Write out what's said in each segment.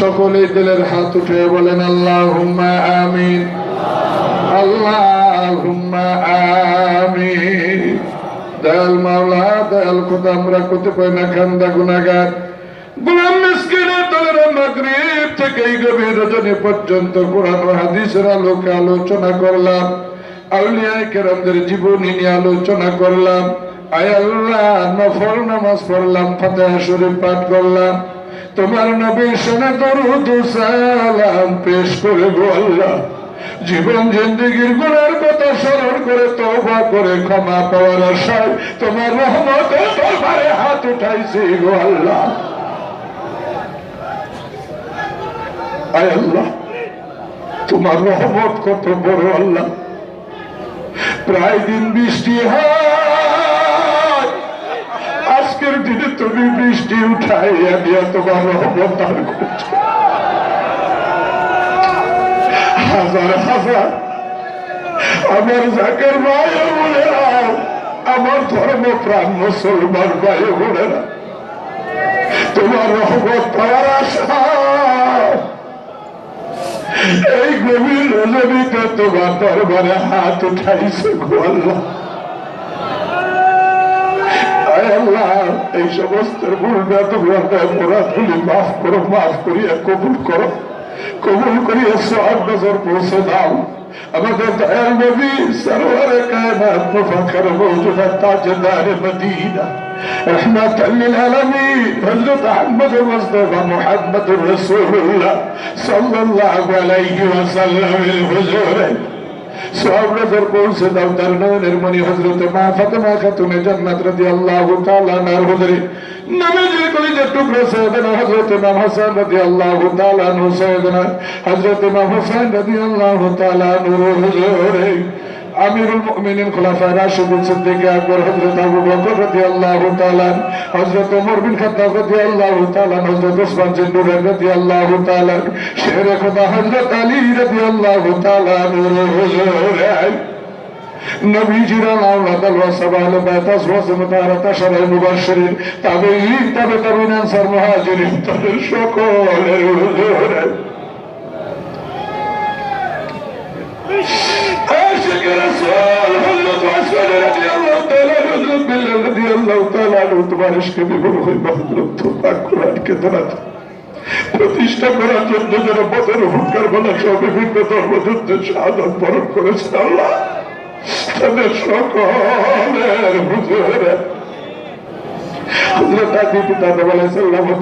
সকলে দিলের হাত উঠে বলেন আল্লাহ হুম্মা আমিন। আল্লাহ আমিন। দয়াল মাওলা, দয়াল খোদা, আমরা কতিপয় না খান্দা গুনাগার থেকে এই পর্যন্ত আলোচনা করলাম। আউলিয়ায়ে জীবনী নিয়ে আলোচনা করলাম। আয় আল্লাহ নফল নামাজ পড়লাম, ফাতিহা শরীফ পাঠ করলাম। তোমার নবীর সানে দরুদ সালাম পেশ করে আল্লাহ। জীবন জিন্দগির গুণের কথা স্মরণ করে তওবা করে ক্ষমা পাওয়ার আশায় তোমার রহমতের দরবারে হাত উঠাইছি গো আল্লাহ। আল্লাহ, তোমার রহমত কত বড় আল্লাহ। প্রায় দিন বৃষ্টি হয় আজকের দিনে তুমি বৃষ্টি উঠাইয়া দিয়া তোমার রহমত দান করছ। হাজার হাজার। আমার জাকের ভাই বোনেরা আমার ধর্ম প্রাণ মুসলমান ভাই বোনেরা। তোমার রহমত পাওয়ার আশা। এই গভীর রজনীতে তোমার দরবারে হাত উঠাইছে গো আল্লাহ আয় আল্লাহ এই সমস্ত ভুলটা তোমরা অপরাধগুলি মাফ করো মাফ করিয়া কবুল করো কবুল করিয়া সব নজর পৌঁছে দাও আমাদের দয়াল নবী সরোয়ারে কায়নাত মুফাখর মৌজুদা তাজদার মদিনা رحمة للعالمين حضرت أحمد مصطفى محمد رسول الله صلى الله عليه وسلم الحضور সব নজর পৌঁছে দাও তার নয়নের মনি হজরতে মা ফাতেমা খাতুনে জান্নাত রাদিয়াল্লাহু তাআলা নার হুজুরে নামাজের কলিজার টুকরো সৈয়দনা হযরত ইমাম হাসান রাদিয়াল্লাহু তাআলা নূর সৈয়দনা হযরত ইমাম হাসান রাদি আল্লাহ তাআলা নূর হুজুরে আমিরুল মুমিনিন খোলাফায় রাশিদুল সিদ্দিক আকবর হযরত আবু বকর রাদিয়াল্লাহু তাআলা হযরত ওমর বিন খাত্তাব রাদিয়াল্লাহু তাআলা হযরত ওসমান বিন নূর রাদিয়াল্লাহু তাআলা শের খোদা হযরত আলী রাদিয়াল্লাহু তাআলা নূর হুজুর। নবীজির সকলের প্রতিষ্ঠা করার জন্য যারা বদর হুঙ্কার বলা সব বিভিন্ন ধর্মযুদ্ধে শাহাদত বরণ করেছে আল্লাহ তাদের সকলের হুজুরে আমার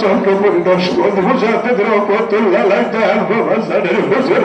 আমার সাচন্দ্র পরিদর্শন হুজাতে রহমতুল্লাহ দেন বাবা সাদের হুজুর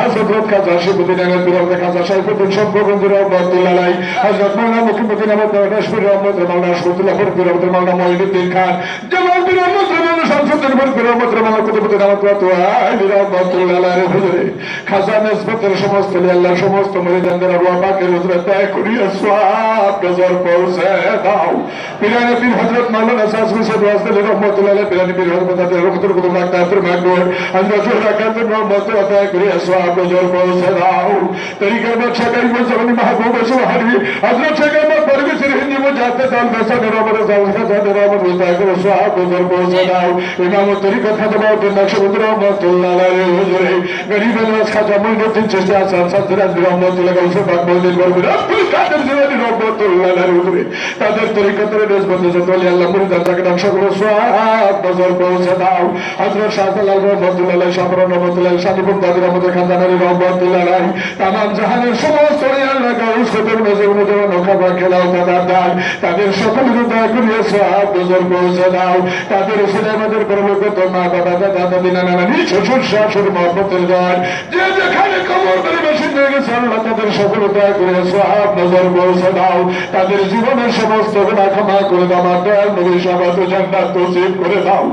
হযরত খাজা শিবুদ্দিন আহমেদ বিরহমত খাজা সাইফুদ্দিন সম্পর্কন্দি রহমতুল্লাহ আলাই। হযরত মাওলানা মুকিমুদ্দিন আহমদ নাশপুর রহমত মাওলানা আশফাকুল্লাহ ফরদি রহমত মাওলানা মঈনুদ্দিন খান। জামাল সমস্ত আল্লাহ সমস্ত মরিদানদের রুয়া পাকের হুজুরে দয়া করিয়া সওয়াব নজর পৌঁছে দাও। পিরানে পীর পরিবেশের হিন্দি উদর পৌঁছে দাও ইমাম তরিকত খাদমা উদ্দিন নকশবন্দি রহমতুল্লাহ আলাইহি হুজুরে গরিব নওয়াজ খাজা মুইনুদ্দিন চিশতি হাসান সাদরাজ রহমতুল্লাহ গাউসে পাক বলদিন আব্দুল কাদের জিলানী তাদের তরিকতের নিসবতে যত আলী আল্লাহ মুরিদ তাকে তাদের দান। তাদের দাদা, দাদি, নানা, নানি, শ্বশুর শাশুর মহব্বতের গান যে যেখানে করে বেশি হয়ে গেছে তাদের সকল দয়া করে সাহাব নজর পৌঁছে দাও। তাদের জীবনের সমস্ত গুণা ক্ষমা করে দাও, আমার দয়াল নবী সাবাত জান্নাত তৌসিফ করে দাও।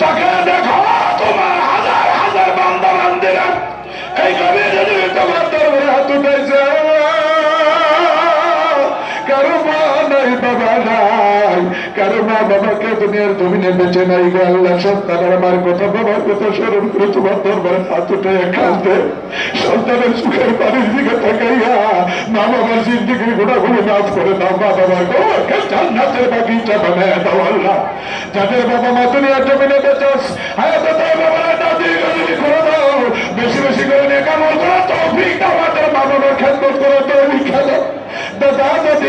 তাকে দেখো, তোমার হাজার হাজার বান্দা এই কবি যদি তোমার দরবারে হাত উঠেছে কারও মা নাই, বাবা কারও মা বাবাকে দুনিয়ার জমিনে বেঁচে নাই গো আল্লাহ, সন্তানের আমার কথা বাবার কথা স্মরণ করে তোমার দরবারে হাত উঠে কাঁদতে সন্তানের সুখের বাড়ির দিকে তাকাইয়া মা বাবার জিন্দিগির গুণাগুলি মাফ করে দাও, মা বাবা গো, ওকে জান্নাতের বাগিচা বানায় দাও আল্লাহ। যাদের বাবা মা দুনিয়ার জমিনে বেঁচেছ হায়াতে তার বাবারা দাদি করে দাও। বেশি বেশি করে নিয়ে কামড় করো তৌফিক আমাদের মা বাবার খেদমত করে তৌফিক খেলো দাদা দাদি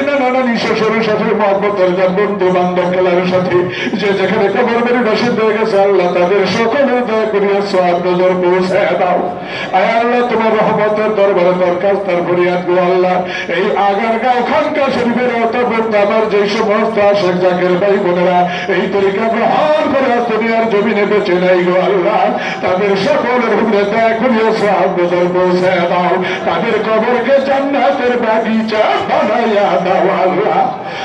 শ্বশুর শাশুড়ি মহব্বতের বন্ধু বান্ধব সাথে, যে যেখানে কবর মেরে নসিব হয়ে গেছে, আল্লাহ তাদের সকলের দয়া করিয়া সব নজর পৌঁছে দাও। আল্লাহ, তোমার রহমতের দরবারে দরকার তার ফরিয়াদ আল্লাহ। এই আগার গাঁও খানকা শরীফের অতর্বত আমার যে সমস্ত আশেখ জাকের ভাই বোনেরা, এই তরিকা গ্রহণ করে দুনিয়ার জমিনে বেঁচে নাই গো আল্লাহ। তাদের সকলের উপরে দয়া করিয়া সব নজর পৌঁছে দাও। তাদের কবরকে জান্নাতের বাগিচা বানাইয়া দাও আল্লাহ।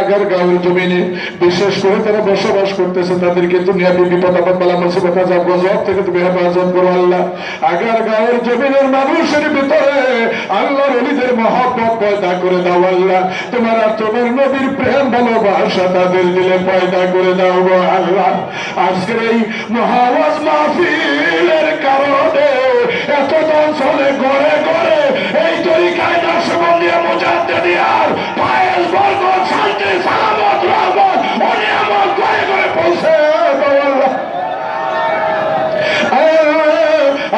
আগার গাঁয়ের জমিনে। বিশেষ করে তারা বসবাস করতেছে, তাদেরকে দুনিয়া বিপদ আপদ বালা মুসিবত আজাব গজব থেকে তুমি হেফাজত করো আল্লাহ। আগার গাঁয়ের জমিনের মানুষের ভিতরে আল্লাহর অলিদের মহব্বত পয়দা করে দাও আল্লাহ। তোমার তোমার নবীর প্রেম, ভালোবাসা তাদের দিলে পয়দা করে দাও আল্লাহ। আজকের এই মহাওয়াজ মাহফিলের কারণে এত অঞ্চলে ঘরে ঘরে এই তরিকায় নকশবন্দিয়া মোজাদ্দে দিয়ার পায়েস বরকত শান্তি সালামত রহমত অনিয়ামত করে করে পৌঁছে দাও আল্লাহ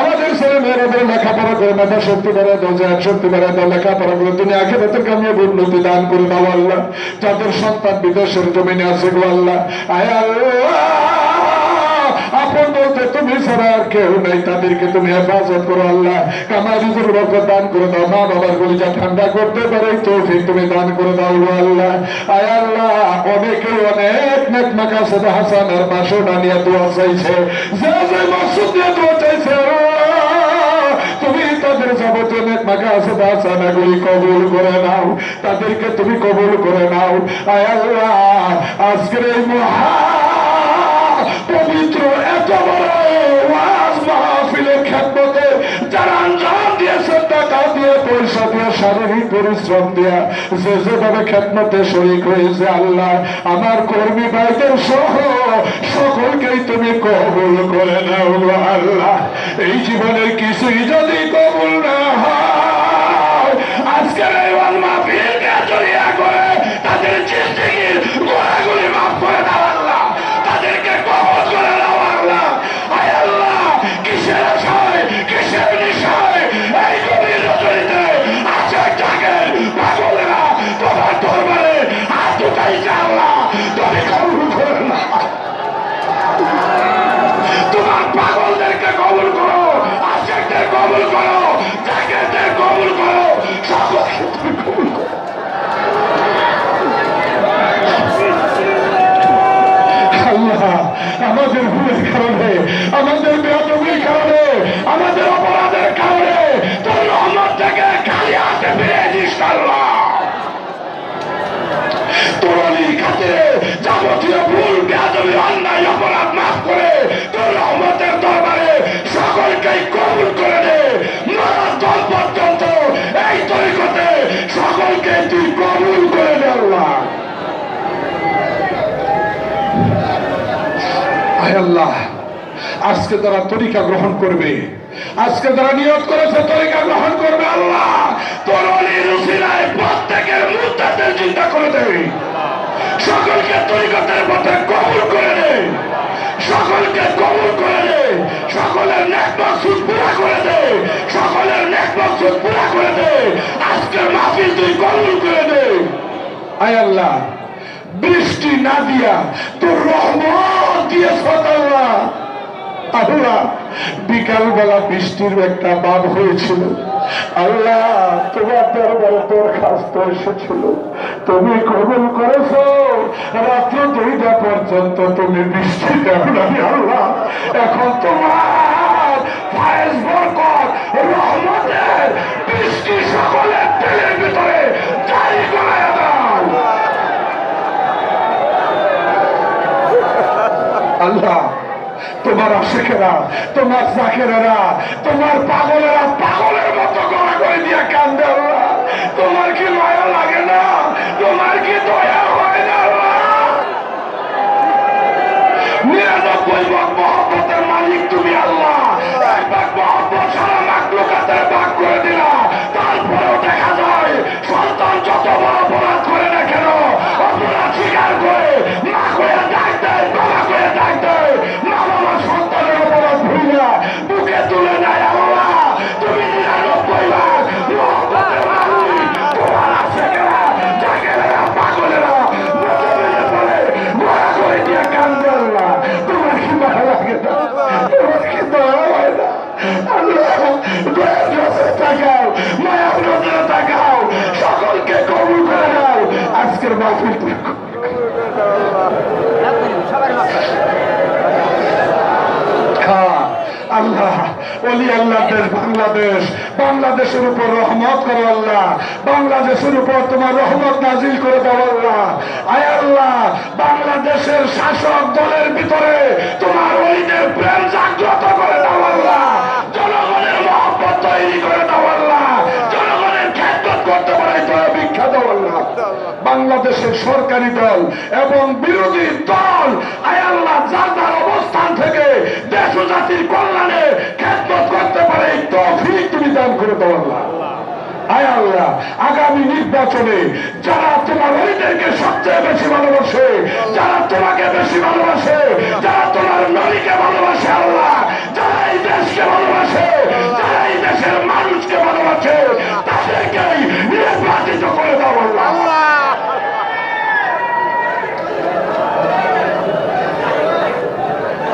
আমাদের ছেলে মেয়েরাদের লেখাপড়া করে মেধা শক্তি বেড়ে দাও যে শক্তি বেড়ে দাও লেখাপড়া করে তুমি আগে ভেতর কামিয়ে উন্নতি দান করে দাও আল্লাহ আল্লাহ বলতে তুমি ছাড়া আর কেউ নাই। তাদেরকে তুমি হেফাজত করো, আল্লাহ। কামারিজুর বরকত দান করে দাও, মা বাবার গলিটা ঠান্ডা করতে পারে তৌফিক তুমি দান করে দাও আল্লাহ। আয় আল্লাহ, অনেকে অনেক নেক মাকাসেদ হাসান আর মাসুনা নিয়ে দোয়া চাইছে। যে যে মাসুদ নিয়ে দোয়া চাইছে তাদেরকে তুমি কবুল করে নাও। আয় আল্লাহ, আজকের এই মহা পবিত্র, এত আমার কর্মী ভাইদের সহ তুমি কবুল করে নাও আল্লাহ। এই জীবনের কিছুই যদি কবুল না হয়, আজকের এই মাহফিলকে জড়িয়া করে তাদের জিন্দিগির আল্লাহ। আজকে তারা তরিকা গ্রহণ করবে। আজকে তারা নিয়োগ করেছে, তরিকা গ্রহণ করবে আল্লাহ। তোর প্রত্যেকের চিন্তা করে দেবে সকলকে তরিকতের পথে কবুল করে দে। সকলকে কবুল করে দে। সকলের নেক মাকসুদ পুরা করে দে। সকলের নেক মাকসুদ পুরা করে দে। আজকের মাহফিল তুই কবুল করে দে। আয় আল্লাহ। বৃষ্টি না দিয়া তোর রহমত দিয়ে আল্লাহ আল্লাহ বিকাল বেলা বৃষ্টির একটা বাদ হয়েছিল। আল্লাহ, তোমার দরবারে তোর খাস্ত এসেছিল। তুমি কবুল করেছ? রাত্র দুইটা পর্যন্ত তুমি বৃষ্টি নাই আল্লাহ, এখন তোমার আল্লাহ, তোমার আশেখেরা, তোমার জাকেরেরা তোমার পাগলেরা পাগলের মতো গড়া করে দিয়ে কান্দে আল্লাহ। তোমার কি মায়া লাগে না? তোমার কি দয়া অলি আল্লাহ দেশ বাংলাদেশ। বাংলাদেশের উপর রহমত করো আল্লাহ। বাংলাদেশের উপর তোমার রহমত নাজিল করে দাও আল্লাহ। আয় আল্লাহ, বাংলাদেশের শাসক দলের ভিতরে তোমার ওই প্রেম জাগ্রত করে দাও আল্লাহ। বাংলাদেশের সরকারি দল এবং বিরোধী দল। আয় আল্লাহ, যার যার অবস্থান থেকে দেশ জাতির কল্যাণে খ্যাতমত করতে পারে, এই তৌফিক তুমি দান করে দাও আল্লাহ। আগামী নির্বাচনে যারা তোমার ওইদেরকে সবচেয়ে বেশি ভালোবাসে, যারা তোমাকে বেশি ভালোবাসে, যারা তোমার নবীকে ভালোবাসে আল্লাহ, যারা এই দেশকে ভালোবাসে, যারা এই দেশের মানুষকে ভালোবাসে তাদেরকেই নির্বাচিত করে দাও আল্লাহ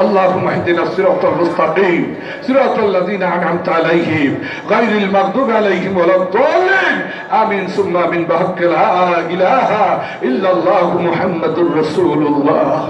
اللهم اهدنا الصراط المستقيم صراط الذين انعمت عليهم غير المغضوب عليهم ولا الضالين امين ثم من بحق لا اله الا الله محمد رسول الله